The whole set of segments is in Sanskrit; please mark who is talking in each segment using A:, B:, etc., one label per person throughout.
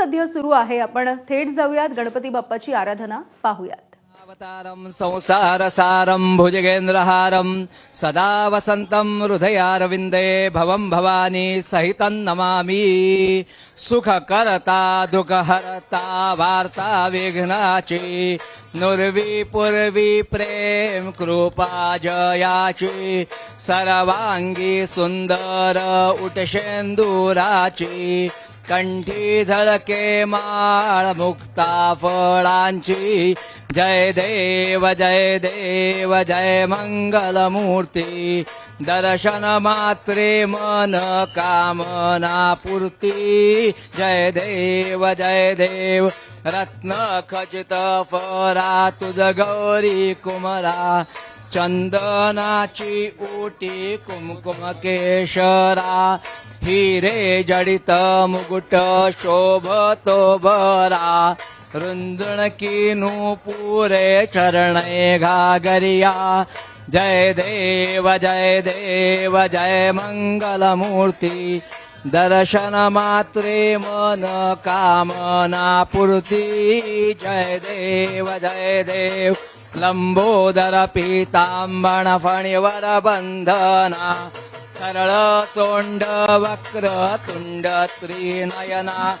A: सध्या सुरू आहे. आपण थेट जाऊयात. गणपती बाप्पाची आराधना पाहूयात.
B: अवतारं संसारसारं भुजगेन्द्रहारं सदा वसन्तं हृदयारविन्दे भवं भवानी सहितं नमामि। सुखकर्ता दुःखहर्ता वार्ता विघ्नाची नुर्वी पूर्वी प्रेम कृपा जयाची सर्वांगी सुंदर उटशेंदुराची कंठी झळके माळ मुक्ता फळांची. जय देव जय देव जय मंगलमूर्ती. दर्शन मात्रे मन कामना पूर्ती. जय देव जय देव रत्न खचित फरा तुझ गौरी कुमरा चंदनाची उटी कुमकुम केशरा हिरे जडित मुकुट शोभतो बरा। रुंदणकी पुरे चरणे घागरिया। जय देव जय देव जय मंगलमूर्ती। दर्शन मात्रे मन कामना पूर्ती जय देव जय देव लंबोदर पीतांबण फणिवर बंधना सरळ सोंड वक्र तुंड त्रिनयना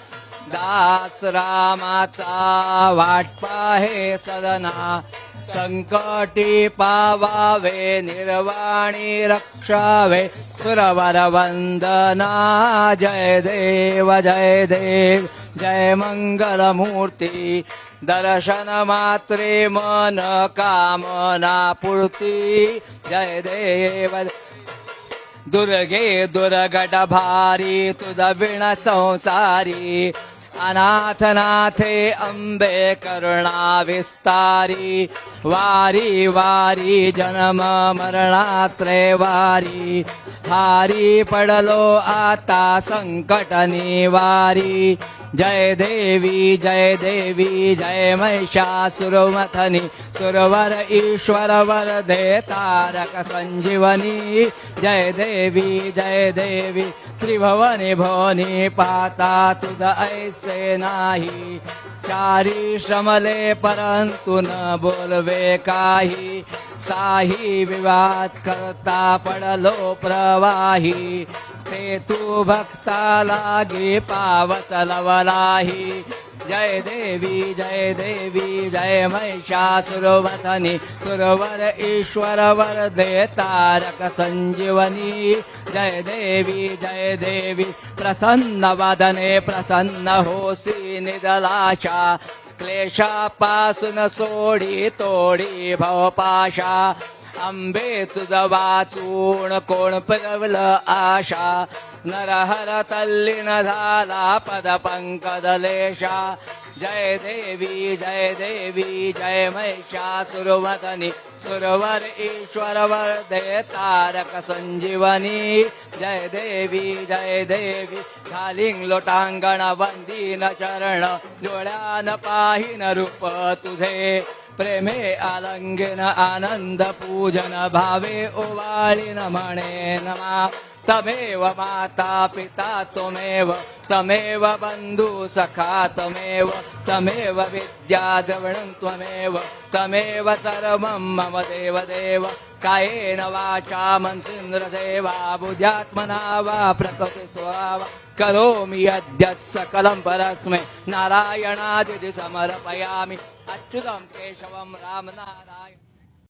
B: दास रामाचा वाटपा हे सदना संकटी पावावे निर्वाणी रक्षावे सुरवर वंदना जय देव जय देव जय मंगलमूर्ती दर्शन मात्रे मन कामना पूर्ती जय देव। दुर्गे दुर्गट भारी तुझ विण संसारी अनाथनाथे अंबे करुणा विस्तारी वारी वारी जन्म मरणात्रे वारी हारी पडलो आता संकट निवारी जय देवी जय देवी जय महिषासुरमथनी सुरवर ईश्वर वर दे तारक संजीवनी। जय देवी जय देवी त्रिभुवनी भवनी पाता तुझ ऐसे नाही। चारी श्रमले परंतु न बोलवे काही। साही विवाद करता पडलो प्रवाही ते तू भक्ता लागे पावत लवलाही जय देवी जय देवी जय महिषासुरवथनी सुरवर ईश्वर वर दे तारक संजीवनी। जय देवी जय देवी प्रसन्न वदने प्रसन्न होसी निदलाशा। क्लेशापासून सोडी तोडी भवपाशा तुझ वाचून कोण पिरवल आशा नरहर तल्लीन झाला पद पंकदलेशा जय देवी जय देवी जय महिषासुरवदनी सुरवर ईश्वर वर दे तारक संजीवनी। जय देवी जय देवी घालिंग लोटांगण वंदीन चरण डोळ्यान पाहिन रूप तुझे प्रेमे आलंगिन आनंद पूजन भावे ओवाळीन म्हणे नमा। तमेव माता पिता त्वमेव तमेव बन्धु सखा त्वमेव तमेव विद्या द्रविणं त्वमेव तमेव सर्वं मम देव देव कायेन वाचा मनसीन्द्रदेवा बुद्ध्यात्मना वा प्रकृति स्वभाव। करोमि यद्यत् सकलं परस्मै नारायणादिति समर्पयामि अच्युतम केशवम राम नारायण